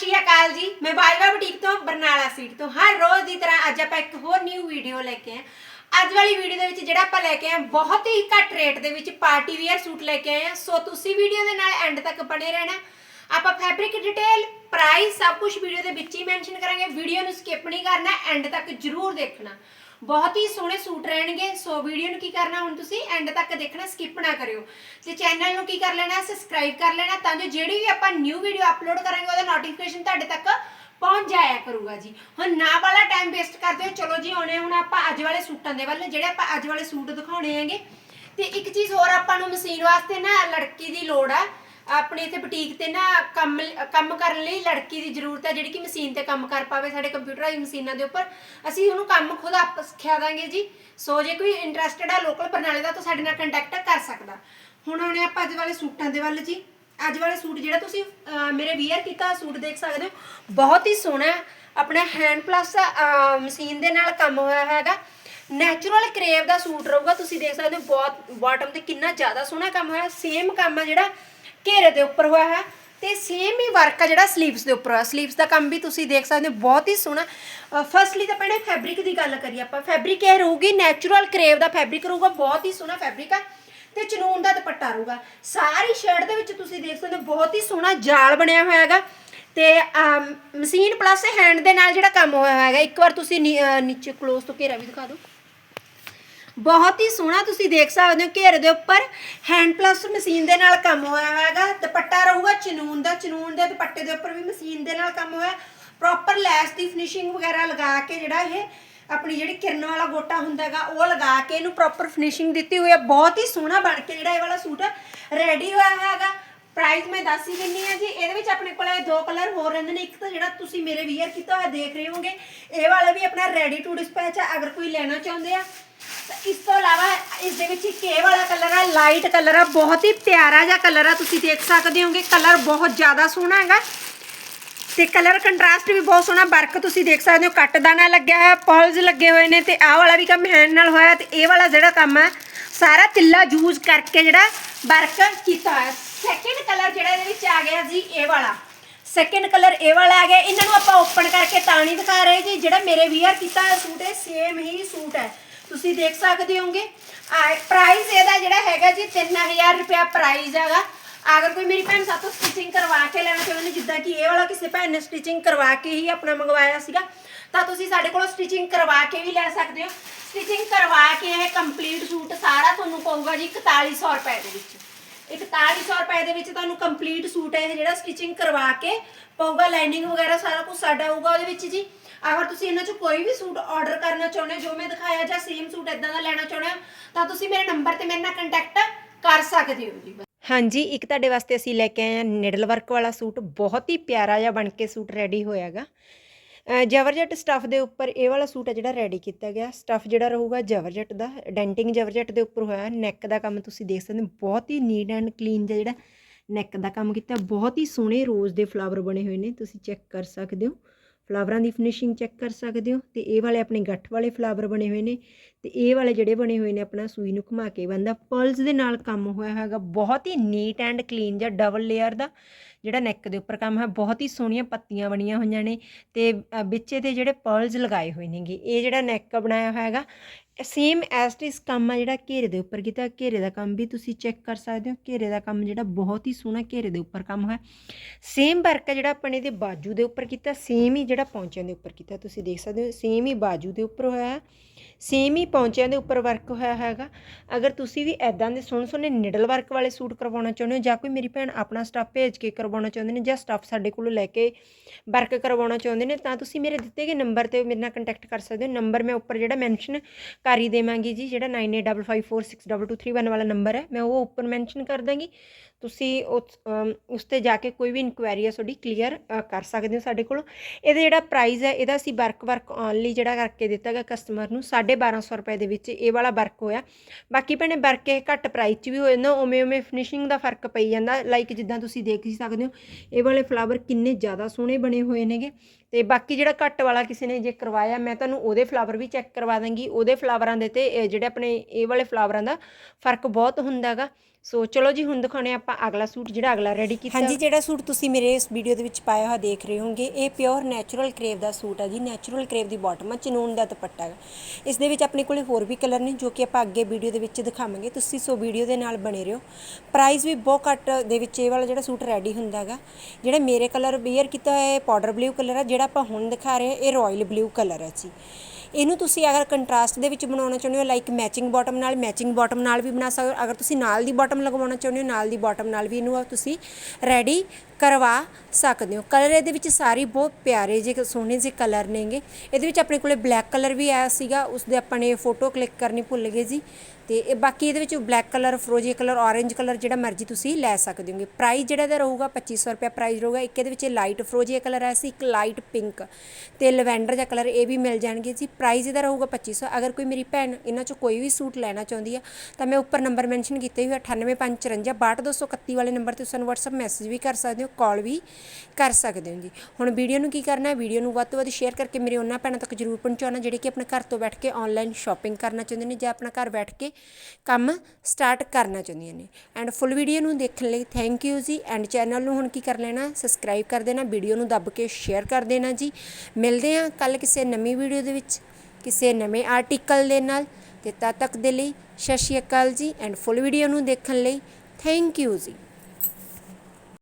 ਸ਼੍ਰੀ ਅਕਾਲ ਜੀ। ਮੈਂ ਬਾਜਵਾ ਬੁਟੀਕ ਤੋਂ, ਬਰਨਾਲਾ ਸੀਟ ਤੋਂ। ਹਰ ਰੋਜ਼ ਦੀ ਤਰ੍ਹਾਂ ਅੱਜ ਆਪਾਂ ਇੱਕ ਹੋਰ ਨਿਊ ਵੀਡੀਓ ਲੈ ਕੇ ਆਏ ਅੱਜ ਵਾਲੀ ਵੀਡੀਓ ਦੇ ਵਿੱਚ ਜਿਹੜਾ ਆਪਾਂ ਲੈ ਕੇ ਆਏ ਬਹੁਤ ਹੀ ਘੱਟ ਰੇਟ ਦੇ ਵਿੱਚ ਪਾਰਟੀ ਵੇਅਰ ਸੂਟ ਲੈ ਕੇ ਆਏ ਹਾਂ। ਸੋ ਤੁਸੀਂ ਵੀਡੀਓ ਦੇ ਨਾਲ ਐਂਡ ਤੱਕ ਬਣੇ ਰਹਿਣਾ। ਆਪਾਂ ਫੈਬਰਿਕ ਡਿਟੇਲ ਪ੍ਰਾਈਸ ਸਭ ਕੁਝ ਵੀਡੀਓ ਦੇ ਵਿੱਚ ਹੀ ਮੈਂਸ਼ਨ ਕਰਾਂਗੇ। ਵੀਡੀਓ ਨੂੰ ਸਕਿਪ ਨਹੀਂ ਕਰਨਾ ਐਂਡ ਤੱਕ ਜਰੂਰ ਦੇਖਣਾ। ਬਹੁਤ ਹੀ ਸੋਹਣੇ ਸੂਟ ਰਹਿਣਗੇ। ਸੋ ਵੀਡੀਓ ਨੂੰ ਕੀ ਕਰਨਾ ਹੁਣ ਤੁਸੀਂ? ਐਂਡ ਤੱਕ ਦੇਖਣਾ ਸਕਿਪ ਨਾ ਕਰਿਓ। ਤੇ ਚੈਨਲ ਨੂੰ ਕੀ ਕਰ ਲੈਣਾ? ਸਬਸਕ੍ਰਾਈਬ ਕਰ ਲੈਣਾ, ਤਾਂ ਜੋ ਜਿਹੜੀ ਵੀ ਆਪਾਂ ਨਿਊ ਵੀਡੀਓ ਅਪਲੋਡ ਕਰਾਂਗੇ, ਉਹਦਾ ਨੋਟੀਫਿਕੇਸ਼ਨ ਤੁਹਾਡੇ ਤੱਕ ਪਹੁੰਚ ਜਾਇਆ ਕਰੂਗਾ ਜੀ। ਹੁਣ ਨਾ ਵਾਲਾ ਟਾਈਮ ਵੇਸਟ ਕਰਦੇ ਹੋ। ਚਲੋ ਜੀ ਆਉਣੇ ਹੁਣ ਆਪਾਂ ਅੱਜ ਵਾਲੇ ਸੂਟਾਂ ਦੇ ਵੱਲ, ਜਿਹੜੇ ਆਪਾਂ ਅੱਜ ਵਾਲੇ ਸੂਟ ਦਿਖਾਉਣੇ ਹੈਗੇ। ਤੇ ਇੱਕ ਚੀਜ਼ ਹੋਰ ਆਪਾਂ ਨੂੰ ਮਸ਼ੀਨ ਵਾਸਤੇ ਨਾ, ਲੜਕੀ ਦੀ ਲੋੜ ਆ। ਆਪਣੇ ਇੱਥੇ ਬੁਟੀਕ ਤੇ ਨਾ ਕੰਮ ਕੰਮ ਕਰਨ ਲਈ ਲੜਕੀ ਦੀ ਜ਼ਰੂਰਤ ਹੈ, ਜਿਹੜੀ ਕਿ ਮਸ਼ੀਨ ਤੇ ਕੰਮ ਕਰ ਪਾਵੇ ਸਾਡੇ ਕੰਪਿਊਟਰਾਈਜ਼ ਮਸ਼ੀਨਾਂ ਦੇ ਉੱਪਰ। ਅਸੀਂ ਉਹਨੂੰ ਕੰਮ ਖੁਦ ਆਪ ਸਿਖਾ ਦਾਂਗੇ ਜੀ। ਸੋ ਜੇ ਕੋਈ ਇੰਟਰਸਟਿਡ ਆ ਲੋਕਲ ਬਰਨਾਲੇ ਦਾ, ਤਾਂ ਸਾਡੇ ਨਾਲ ਕੰਟੈਕਟ ਕਰ ਸਕਦਾ। ਹੁਣ ਆਉਣੇ ਆਪਾਂ ਅੱਜ ਵਾਲੇ ਸੂਟਾਂ ਦੇ ਵੱਲ ਜੀ। ਅੱਜ ਵਾਲਾ ਸੂਟ ਜਿਹੜਾ ਤੁਸੀਂ ਮੇਰੇ ਵੀਅਰ ਕੀਤਾ ਸੂਟ ਦੇਖ ਸਕਦੇ ਹੋ। ਬਹੁਤ ਹੀ ਸੋਹਣਾ ਹੈ। ਆਪਣਾ ਹੈਂਡ ਪਲੱਸ ਮਸ਼ੀਨ ਦੇ ਨਾਲ ਕੰਮ ਹੋਇਆ ਹੈਗਾ। ਨੈਚੁਰਲ ਕਰੇਵ ਦਾ ਸੂਟ ਰਹੂਗਾ, ਤੁਸੀਂ ਦੇਖ ਸਕਦੇ ਹੋ, ਬਹੁਤ ਬਾਟਮ ਤੇ ਕਿੰਨਾ ਜ਼ਿਆਦਾ ਸੋਹਣਾ ਕੰਮ ਹੋਇਆ। ਸੇਮ ਕੰਮ ਆ ਜਿਹੜਾ ਘੇਰੇ ਦੇ ਉੱਪਰ ਹੋਇਆ ਹੈ ਤੇ ਸੇਮ ਹੀ ਵਰਕ ਆ ਜਿਹੜਾ ਸਲੀਵਸ ਦੇ ਉੱਪਰ ਹੋਇਆ। ਸਲੀਵਸ ਦਾ ਕੰਮ ਵੀ ਤੁਸੀਂ ਦੇਖ ਸਕਦੇ ਹੋ, ਬਹੁਤ ਹੀ ਸੋਹਣਾ। ਫਸਟਲੀ ਤਾਂ ਪਹਿਲੇ ਫੈਬਰਿਕ ਦੀ ਗੱਲ ਕਰੀਏ ਆਪਾਂ। ਫੈਬਰਿਕ ਇਹ ਰਹੂਗੀ ਨੈਚੁਰਲ ਕਰੇਵ ਦਾ ਫੈਬਰਿਕ ਰਹੂਗਾ, ਬਹੁਤ ਹੀ ਸੋਹਣਾ ਫੈਬਰਿਕ ਆ ਤੇ ਚਨੂਨ ਦਾ ਦੁਪੱਟਾ ਰਹੂਗਾ। ਸਾਰੀ ਸ਼ਰਟ ਦੇ ਵਿੱਚ ਤੁਸੀਂ ਦੇਖ ਸਕਦੇ ਹੋ, ਬਹੁਤ ਹੀ ਸੋਹਣਾ ਜਾਲ ਬਣਿਆ ਹੋਇਆ ਹੈਗਾ ਤੇ ਮਸ਼ੀਨ ਪਲੱਸ ਹੈਂਡ ਦੇ ਨਾਲ ਜਿਹੜਾ ਕੰਮ ਹੋਇਆ ਹੈਗਾ, ਇੱਕ ਵਾਰ ਤੁਸੀਂ ਨੀ- ਨੀਚੇ ਕਲੋਜ਼ ਤੋਂ ਘੇਰਾ ਵੀ ਦਿਖਾ ਦਿਓ। ਬਹੁਤ ਹੀ ਸੋਹਣਾ ਤੁਸੀਂ ਦੇਖ ਸਕਦੇ ਹੋ ਘੇਰੇ ਦੇ ਉੱਪਰ। ਹੈਂਡ ਪਲੱਸ ਮਸ਼ੀਨ ਦੇ ਨਾਲ ਕੰਮ ਹੋਇਆ ਹੈਗਾ। ਦੁਪੱਟਾ ਰਹੂਗਾ ਚਨੂਨ ਦਾ। ਚਨੂਨ ਦੇ ਦੁਪੱਟੇ ਦੇ ਉੱਪਰ ਵੀ ਮਸ਼ੀਨ ਦੇ ਨਾਲ ਕੰਮ ਹੋਇਆ। ਪ੍ਰੋਪਰ ਲੈਸ ਦੀ ਫਿਨਿਸ਼ਿੰਗ ਵਗੈਰਾ ਲਗਾ ਕੇ ਜਿਹੜਾ ਇਹ ਆਪਣੀ ਜਿਹੜੀ ਕਿਰਨ ਵਾਲਾ ਗੋਟਾ ਹੁੰਦਾ ਹੈਗਾ, ਉਹ ਲਗਾ ਕੇ ਇਹਨੂੰ ਪ੍ਰੋਪਰ ਫਿਨਿਸ਼ਿੰਗ ਦਿੱਤੀ ਹੋਈ ਹੈ। ਬਹੁਤ ਹੀ ਸੋਹਣਾ ਬਣ ਕੇ ਜਿਹੜਾ ਇਹ ਵਾਲਾ ਸੂਟ ਰੈਡੀ ਹੋਇਆ ਹੈਗਾ। ਪ੍ਰਾਈਸ ਮੈਂ ਦੱਸ ਹੀ ਦਿੰਨੀ ਆ ਜੀ, ਇਹਦੇ ਵਿੱਚ ਆਪਣੇ ਕੋਲੇ ਦੋ ਕਲਰ ਹੋਰ ਰਹਿੰਦੇ ਨੇ। ਇੱਕ ਤਾਂ ਜਿਹੜਾ ਤੁਸੀਂ ਮੇਰੇ ਵੀਅਰ ਕੀਤਾ ਹੋਇਆ ਦੇਖ ਰਹੇ ਹੋਗੇ ਇਹ ਵਾਲਾ ਵੀ ਆਪਣਾ ਰੈਡੀ ਟੂ ਡਿਸਪੈਚ ਆ, ਅਗਰ ਕੋਈ ਲੈਣਾ ਚਾਹੁੰਦੇ ਆ। ਇਸ ਤੋਂ ਇਲਾਵਾ ਇਸ ਦੇ ਵਿੱਚ ਇੱਕ ਇਹ ਵਾਲਾ ਕਲਰ ਆ ਲਾਈਟ ਕਲਰ ਆ, ਬਹੁਤ ਹੀ ਪਿਆਰਾ ਜਿਹਾ ਕਲਰ ਆ, ਤੁਸੀਂ ਦੇਖ ਸਕਦੇ ਹੋਗੇ, ਕਲਰ ਬਹੁਤ ਜ਼ਿਆਦਾ ਸੋਹਣਾ ਹੈਗਾ। ਤੇ ਕਲਰ ਕੰਟਰਾਸਟ ਵੀ ਬਹੁਤ ਸੋਹਣਾ, ਵਰਕ ਤੁਸੀਂ ਦੇਖ ਸਕਦੇ ਹੋ, ਕੱਟ ਦਾਣਾ ਲੱਗਿਆ ਹੋਇਆ, ਪਰਲਸ ਲੱਗੇ ਹੋਏ ਨੇ, ਤੇ ਆਹ ਵਾਲਾ ਵੀ ਕੰਮ ਹੈਂਡ ਨਾਲ ਹੋਇਆ, ਤੇ ਇਹ ਵਾਲਾ ਜਿਹੜਾ ਕੰਮ ਆ ਸਾਰਾ ਤਿੱਲਾ ਯੂਜ਼ ਕਰਕੇ ਜਿਹੜਾ ਵਰਕ ਕੀਤਾ ਹੋਇਆ। ਸੈਕਿੰਡ ਕਲਰ ਜਿਹੜਾ ਇਹਦੇ ਵਿੱਚ ਆ ਗਿਆ ਜੀ, ਇਹ ਵਾਲਾ। ਸੈਕਿੰਡ ਕਲਰ ਇਹ ਵਾਲਾ ਆ ਗਿਆ। ਇਹਨਾਂ ਨੂੰ ਆਪਾਂ ਓਪਨ ਕਰਕੇ ਤਾਂ ਨਹੀਂ ਦਿਖਾ ਰਹੇ ਜੀ। ਜਿਹੜਾ ਮੇਰੇ ਵੀਅਰ ਕੀਤਾ ਹੋਇਆ ਸੂਟ ਹੈ ਸੇਮ ਹੀ ਸੂਟ ਹੈ। ਤੁਸੀਂ ਦੇਖ ਸਕਦੇ ਹੋਗੇ ਪ੍ਰਾਈਸ ਇਹਦਾ ਜਿਹੜਾ ਹੈਗਾ ਜੀ 3000 ਰੁਪਿਆ ਪ੍ਰਾਈਸ ਹੈਗਾ। ਅਗਰ ਕੋਈ ਮੇਰੀ ਭੈਣ ਸਾਥੋਂ ਸਟਿਚਿੰਗ ਕਰਵਾ ਕੇ ਲੈਣਾ ਚਾਹੁੰਦੇ ਨੇ ਜਿੱਦਾਂ ਕਿ ਇਹ ਵਾਲਾ ਕਿਸੇ ਭੈਣ ਨੇ ਸਟਿਚਿੰਗ ਕਰਵਾ ਕੇ ਹੀ ਆਪਣਾ ਮੰਗਵਾਇਆ ਸੀਗਾ, ਤਾਂ ਤੁਸੀਂ ਸਾਡੇ ਕੋਲੋਂ ਸਟਿਚਿੰਗ ਕਰਵਾ ਕੇ ਵੀ ਲੈ ਸਕਦੇ ਹੋ। ਸਟਿਚਿੰਗ ਕਰਵਾ ਕੇ ਇਹ ਕੰਪਲੀਟ ਸੂਟ ਸਾਰਾ ਤੁਹਾਨੂੰ ਪਊਗਾ ਜੀ 4100 ਰੁਪਏ ਦੇ ਵਿੱਚ। 4100 ਰੁਪਏ ਦੇ ਵਿੱਚ ਤੁਹਾਨੂੰ ਕੰਪਲੀਟ ਸੂਟ ਹੈ ਇਹ ਜਿਹੜਾ ਸਟਿਚਿੰਗ ਕਰਵਾ ਕੇ ਪਊਗਾ ਲਾਈਨਿੰਗ ਵਗੈਰਾ ਸਾਰਾ ਕੁਝ ਸਾਡਾ ਹੋਊਗਾ ਉਹਦੇ ਵਿੱਚ ਜੀ। ਅਗਰ ਤੁਸੀਂ ਇਹਨਾਂ ਚੋਂ ਕੋਈ ਵੀ ਸੂਟ ਆਰਡਰ ਕਰਨਾ ਚਾਹੁੰਦੇ ਹੋ, ਜੋ ਮੈਂ ਦਿਖਾਇਆ ਜਾਂ ਸੇਮ ਸੂਟ ਇਦਾਂ ਦਾ ਲੈਣਾ ਚਾਹੁੰਦੇ ਹੋ, ਤਾਂ ਤੁਸੀਂ ਮੇਰੇ ਨੰਬਰ ਤੇ ਮੇਰੇ ਨਾਲ ਕੰਟੈਕਟ ਕਰ ਸਕਦੇ ਹੋ ਜੀ। ਹਾਂਜੀ, ਇੱਕ ਤੁਹਾਡੇ ਵਾਸਤੇ ਅਸੀਂ ਲੈ ਕੇ ਆਏ ਹਾਂ ਨਿਡਲ ਵਰਕ ਵਾਲਾ ਸੂਟ, ਬਹੁਤ ਹੀ ਪਿਆਰਾ ਜਿਹਾ ਬਣ ਕੇ ਸੂਟ ਰੈਡੀ ਹੋਇਆਗਾ ਜਵਰਜਟ ਸਟੱਫ ਦੇ ਉੱਪਰ ਇਹ ਵਾਲਾ ਸੂਟ ਹੈ ਜਿਹੜਾ ਰੈਡੀ ਕੀਤਾ ਗਿਆ। ਸਟੱਫ ਜਿਹੜਾ ਰਹੂਗਾ ਜਵਰਜਟ ਦਾ ਡੈਂਟਿੰਗ ਜਵਰਜਟ ਦੇ ਉੱਪਰ ਹੋਇਆ। ਨੈਕ ਦਾ ਕੰਮ ਤੁਸੀਂ ਦੇਖ ਸਕਦੇ ਹੋ, ਬਹੁਤ ਹੀ ਨੀਟ ਐਂਡ ਕਲੀਨ ਜਿਹਾ ਜਿਹੜਾ ਨੈਕ ਦਾ ਕੰਮ ਕੀਤਾ। ਬਹੁਤ ਹੀ ਸੋਹਣੇ ਰੋਜ਼ ਦੇ ਫਲਾਵਰ ਬਣੇ ਹੋਏ ਨੇ, ਤੁਸੀਂ ਚੈੱਕ ਕਰ ਸਕਦੇ ਹੋ। ਫਲਾਵਰਾਂ ਦੀ ਫਿਨਿਸ਼ਿੰਗ ਚੈੱਕ ਕਰ ਸਕਦੇ ਹੋ ਤੇ ਇਹ ਵਾਲੇ ਆਪਣੇ ਗੱਠ ਵਾਲੇ ਫਲਾਵਰ ਬਣੇ ਹੋਏ ਨੇ ਤੇ ਇਹ ਵਾਲੇ ਜਿਹੜੇ ਬਣੇ ਹੋਏ ਨੇ ਆਪਣਾ ਸੂਈ ਨੂੰ ਘੁਮਾ ਕੇ ਬੰਦਾ ਪਰਲਸ ਦੇ ਨਾਲ ਕੰਮ ਹੋਇਆ ਹੈਗਾ ਬਹੁਤ ਹੀ ਨੀਟ ਐਂਡ ਕਲੀਨ ਜਾਂ ਡਬਲ ਲੇਅਰ ਦਾ ਜਿਹੜਾ ਨੈਕ ਦੇ ਉੱਪਰ ਕੰਮ ਹੈ ਬਹੁਤ ਹੀ ਸੋਹਣੀਆਂ ਪੱਤੀਆਂ ਬਣੀਆਂ ਹੋਈਆਂ ਨੇ ਤੇ ਅ, ਵਿੱਚੇ ਤੇ ਜਿਹੜੇ ਪਰਲਸ ਲਗਾਏ ਹੋਏ ਨੇਗੇ ਇਹ ਜਿਹੜਾ ਨੈਕ ਬਣਾਇਆ ਹੋਇਆ ਹੈਗਾ ਸੇਮ ਐਸ ਟਿਸ ਕੰਮ ਆ ਜਿਹੜਾ ਘੇਰੇ ਦੇ ਉੱਪਰ ਕੀਤਾ। ਘੇਰੇ ਦਾ ਕੰਮ ਵੀ ਤੁਸੀਂ ਚੈੱਕ ਕਰ ਸਕਦੇ ਹੋ। ਘੇਰੇ ਦਾ ਕੰਮ ਜਿਹੜਾ ਬਹੁਤ ਹੀ ਸੋਹਣਾ ਘੇਰੇ ਦੇ ਉੱਪਰ ਕੰਮ ਹੋਇਆ। ਸੇਮ ਵਰਕ ਹੈ ਜਿਹੜਾ ਆਪਣੇ ਇਹਦੇ ਬਾਜੂ ਦੇ ਉੱਪਰ ਕੀਤਾ। ਸੇਮ ਹੀ ਜਿਹੜਾ ਪੌਂਚਿਆਂ ਦੇ ਉੱਪਰ ਕੀਤਾ। ਤੁਸੀਂ ਦੇਖ ਸਕਦੇ ਹੋ ਸੇਮ ਹੀ ਬਾਜੂ ਦੇ ਉੱਪਰ ਹੋਇਆ। ਸੇਮ ਹੀ ਪੌਂਚਿਆਂ ਦੇ ਉੱਪਰ ਵਰਕ ਹੋਇਆ ਹੈਗਾ। ਅਗਰ ਤੁਸੀਂ ਵੀ ਐਦਾਂ ਦੇ ਸੋਹਣੇ ਸੋਹਣੇ ਨਿਡਲ ਵਰਕ ਵਾਲੇ ਸੂਟ ਕਰਵਾਉਣਾ ਚਾਹੁੰਦੇ ਹੋ ਜਾਂ ਕੋਈ ਮੇਰੀ ਭੈਣ ਆਪਣਾ ਸਟੱਫ ਭੇਜ ਕੇ ਕਰਵਾਉਣਾ ਚਾਹੁੰਦੇ ਨੇ ਜਾਂ ਸਟੱਫ ਸਾਡੇ ਕੋਲੋਂ ਲੈ ਕੇ ਵਰਕ ਕਰਵਾਉਣਾ ਚਾਹੁੰਦੇ ਨੇ, ਤਾਂ ਤੁਸੀਂ ਮੇਰੇ ਦਿੱਤੇ ਗਏ ਨੰਬਰ ਤੇ ਮੇਰੇ ਨਾਲ ਕੰਟੈਕਟ ਕਰ ਸਕਦੇ ਹੋ। ਨੰਬਰ ਮੈਂ ਉੱਪਰ ਜਿਹੜਾ ਮੈਂਸ਼ਨ ਕਰ ਹੀ ਦੇਵਾਂਗੀ ਜੀ, ਜਿਹੜਾ 9855462231 ਵਾਲਾ ਨੰਬਰ ਹੈ, ਮੈਂ ਉਹ ਉੱਪਰ ਮੈਂਸ਼ਨ ਕਰ ਦਾਂਗੀ। ਤੁਸੀਂ ਉਸ ਤੇ ਜਾ ਕੇ ਕੋਈ ਵੀ ਇਨਕੁਆਇਰੀ ਹੈ ਤੁਹਾਡੀ ਕਲੀਅਰ ਕਰ ਸਕਦੇ ਹੋ ਸਾਡੇ ਕੋਲੋਂ। ਇਹਦਾ ਜਿਹੜਾ ਪ੍ਰਾਈਸ ਹੈ, ਇਹਦਾ ਅਸੀਂ ਵਰਕ ਵਰਕ ਓਨਲੀ ਜਿਹੜਾ ਕਰਕੇ ਦਿੱਤਾ ਗਿਆ ਕਸਟਮਰ ਨੂੰ 1250 ਰੁਪਏ ਦੇ ਵਿੱਚ ਇਹ ਵਾਲਾ ਵਰਕ ਹੋਇਆ। ਬਾਕੀ ਭੈਣੇ ਵਰਕ ਇਹ ਘੱਟ ਪ੍ਰਾਈਸ 'ਚ ਵੀ ਹੋ ਜਾਂਦਾ ਉਵੇਂ ਉਵੇਂ ਫਿਨਿਸ਼ਿੰਗ ਦਾ ਫ਼ਰਕ ਪਈ ਜਾਂਦਾ। ਲਾਈਕ ਜਿੱਦਾਂ ਤੁਸੀਂ ਦੇਖ ਹੀ ਸਕਦੇ ਹੋ, ਇਹ ਵਾਲੇ ਫਲਾਵਰ ਕਿੰਨੇ ਜ਼ਿਆਦਾ ਸੋਹਣੇ ਬਣੇ ਹੋਏ ਨੇਗੇ। ਤੇ ਬਾਕੀ ਜਿਹੜਾ ਘੱਟ ਵਾਲਾ ਕਿਸੇ ਨੇ ਜੇ ਕਰਵਾਇਆ, ਮੈਂ ਤੁਹਾਨੂੰ ਉਹਦੇ ਫਲਾਵਰ ਵੀ ਚੈੱਕ ਕਰਵਾ ਦਾਂਗੀ। ਉਹਦੇ ਫਲਾਵਰਾਂ ਦੇ ਤੇ ਜਿਹੜੇ ਆਪਣੇ ਇਹ ਵਾਲੇ ਫਲਾਵਰਾਂ ਦਾ ਫ਼ਰਕ ਬਹੁਤ ਹੁੰਦਾਗਾ। ਸੋ ਚਲੋ ਜੀ, ਹੁਣ ਦਿਖਾਉਣੇ ਆਪਾਂ ਅਗਲਾ ਸੂਟ, ਜਿਹੜਾ ਅਗਲਾ ਰੈਡੀ ਕੀਤਾ। ਹਾਂਜੀ, ਜਿਹੜਾ ਸੂਟ ਤੁਸੀਂ ਮੇਰੇ ਇਸ ਵੀਡੀਓ ਦੇ ਵਿੱਚ ਪਾਇਆ ਹੋਇਆ ਦੇਖ ਰਹੇ ਹੋਗੇ ਇਹ ਪਿਓਰ ਨੈਚੁਰਲ ਕਰੇਵ ਦਾ ਸੂਟ ਹੈ ਜੀ। ਨੈਚੁਰਲ ਕਰੇਵ ਦੀ ਬਾਟਮ ਹੈ ਚਨੂਨ ਦਾ ਦੁਪੱਟਾ। ਹੈ ਇਸ ਦੇ ਵਿੱਚ ਆਪਣੇ ਕੋਲੇ ਹੋਰ ਵੀ ਕਲਰ ਨੇ, ਜੋ ਕਿ ਆਪਾਂ ਅੱਗੇ ਵੀਡੀਓ ਦੇ ਵਿੱਚ ਦਿਖਾਵਾਂਗੇ। ਤੁਸੀਂ ਸੋ ਵੀਡੀਓ ਦੇ ਨਾਲ ਬਣੇ ਰਹੋ। ਪ੍ਰਾਈਸ ਵੀ ਬਹੁਤ ਘੱਟ ਦੇ ਵਿੱਚ ਇਹ ਵਾਲਾ ਜਿਹੜਾ ਸੂਟ ਰੈਡੀ ਹੁੰਦਾ ਹੈਗਾ। ਜਿਹੜਾ ਮੇਰੇ ਕਲਰ ਵੇਅਰ ਕੀਤਾ ਹੋਇਆ, ਇਹ ਪਾਊਡਰ ਬਲੂ ਕਲਰ ਹੈ ਜਿਹੜਾ ਆਪਾਂ ਹੁਣ ਦਿਖਾ ਰਹੇ ਹਾਂ, ਇਹ ਰਾਇਲ ਬਲੂ ਕਲਰ ਹੈ ਜੀ। ਇਹਨੂੰ ਤੁਸੀਂ ਅਗਰ ਕੰਟਰਾਸਟ ਦੇ ਵਿੱਚ ਬਣਾਉਣਾ ਚਾਹੁੰਦੇ ਹੋ ਲਾਈਕ ਮੈਚਿੰਗ ਬਾਟਮ ਨਾਲ ਮੈਚਿੰਗ ਬਾਟਮ ਨਾਲ ਵੀ ਬਣਾ ਸਕਦੇ ਹੋ ਅਗਰ ਤੁਸੀਂ ਨਾਲ ਦੀ ਬਾਟਮ ਲਗਵਾਉਣਾ ਚਾਹੁੰਦੇ ਹੋ, ਨਾਲ ਦੀ ਬਾਟਮ ਨਾਲ ਵੀ ਇਹਨੂੰ ਤੁਸੀਂ ਰੈਡੀ ਕਰਵਾ ਸਕਦੇ ਹੋ। ਕਲਰ ਇਹਦੇ ਵਿੱਚ ਸਾਰੇ ਬਹੁਤ ਪਿਆਰੇ ਜਿਹੇ ਸੋਹਣੇ ਜਿਹੇ ਕਲਰ ਨੇਗੇ। ਇਹਦੇ ਵਿੱਚ ਆਪਣੇ ਕੋਲੇ ਬਲੈਕ ਕਲਰ ਵੀ ਆਇਆ ਸੀਗਾ ਉਸ ਦੇ ਆਪਾਂ ਨੇ ਫੋਟੋ ਕਲਿੱਕ ਕਰਨੀ ਭੁੱਲ ਗਏ ਜੀ। ਤੇ ਇਹ ਬਾਕੀ ਇਹਦੇ ਵਿੱਚ ਬਲੈਕ ਕਲਰ ਫਰੋਜੀ ਕਲਰ ਔਰੇਂਜ ਕਲਰ ਜਿਹੜਾ ਮਰਜ਼ੀ ਤੁਸੀਂ ਲੈ ਸਕਦੇ ਹੋਗੇ। ਪ੍ਰਾਈਸ ਜਿਹੜਾ ਦਾ ਰਹੂਗਾ 2500 ਰੁਪਏ ਪ੍ਰਾਈਸ ਰਹੂਗਾ। ਇੱਕ ਇਹਦੇ ਵਿੱਚ ਲਾਈਟ ਫਰੋਜੀ ਕਲਰ ਆਇਆ ਸੀ, ਇੱਕ ਲਾਈਟ ਪਿੰਕ ਤੇ ਲਵੈਂਡਰ ਜਿਹਾ ਕਲਰ ਇਹ ਵੀ ਮਿਲ ਜਾਣਗੇ ਜੀ। ਪ੍ਰਾਈਸ ਇਹਦਾ ਰਹੂਗਾ 2500 ਅਗਰ ਕੋਈ ਮੇਰੀ ਭੈਣ ਇਹਨਾਂ ਚੋਂ ਕੋਈ ਵੀ ਸੂਟ ਲੈਣਾ ਚਾਹੁੰਦੀ ਆ, ਤਾਂ ਮੈਂ ਉੱਪਰ ਨੰਬਰ ਮੈਂਸ਼ਨ ਕੀਤੇ ਹੋਏ 98554 62231 ਵਾਲੇ ਨੰਬਰ ਤੇ ਸਾਨੂੰ WhatsApp ਮੈਸੇਜ ਵੀ ਕਰ ਸਕਦੇ ਹੋ ਕਾਲ ਵੀ ਕਰ ਸਕਦੇ ਹੋ ਜੀ। ਹੁਣ ਵੀਡੀਓ ਨੂੰ ਕੀ ਕਰਨਾ ਹੈ? ਵੀਡੀਓ ਨੂੰ ਵੱਧ ਤੋਂ ਵੱਧ ਸ਼ੇਅਰ ਕਰਕੇ ਮੇਰੇ ਉਹਨਾਂ ਭੈਣਾਂ ਤੱਕ ਜਰੂਰ ਪਹੁੰਚਾਉਣਾ, ਜਿਹੜੇ ਕਿ ਆਪਣੇ ਘਰ ਤੋਂ ਬੈਠ ਕੇ ਆਨਲਾਈਨ ਸ਼ਾਪਿੰਗ ਕਰਨਾ ਚਾਹੁੰਦੇ ਨੇ ਜਾਂ ਆਪਣਾ ਘਰ ਬੈਠ ਕੇ ਕੰਮ ਸਟਾਰਟ ਕਰਨਾ ਚਾਹੁੰਦੀਆਂ ਨੇ। ਐਂਡ ਫੁੱਲ ਵੀਡੀਓ ਨੂੰ ਦੇਖਣ ਲਈ ਥੈਂਕ ਯੂ ਜੀ। ਐਂਡ ਚੈਨਲ ਨੂੰ ਹੁਣ ਕੀ ਕਰ ਲੈਣਾ? ਸਬਸਕ੍ਰਾਈਬ ਕਰ ਦੇਣਾ ਵੀਡੀਓ ਨੂੰ ਦੱਬ ਕੇ ਸ਼ੇਅਰ ਕਰ ਦੇਣਾ ਜੀ। ਮਿਲਦੇ ਹਾਂ ਕੱਲ ਕਿਸੇ ਨਵੀਂ ਵੀਡੀਓ ਦੇ ਵਿੱਚ। ਕਿਸੇ ਨਵੇਂ ਆਰਟੀਕਲ ਦੇ ਨਾਲ। ਤੇ ਤਦ ਤੱਕ ਦੇ ਲਈ ਸਤਿ ਸ਼੍ਰੀ ਅਕਾਲ ਜੀ ਐਂਡ ਫੁੱਲ ਵੀਡੀਓ ਨੂੰ ਦੇਖਣ ਲਈ। ਥੈਂਕ ਯੂ ਜੀ।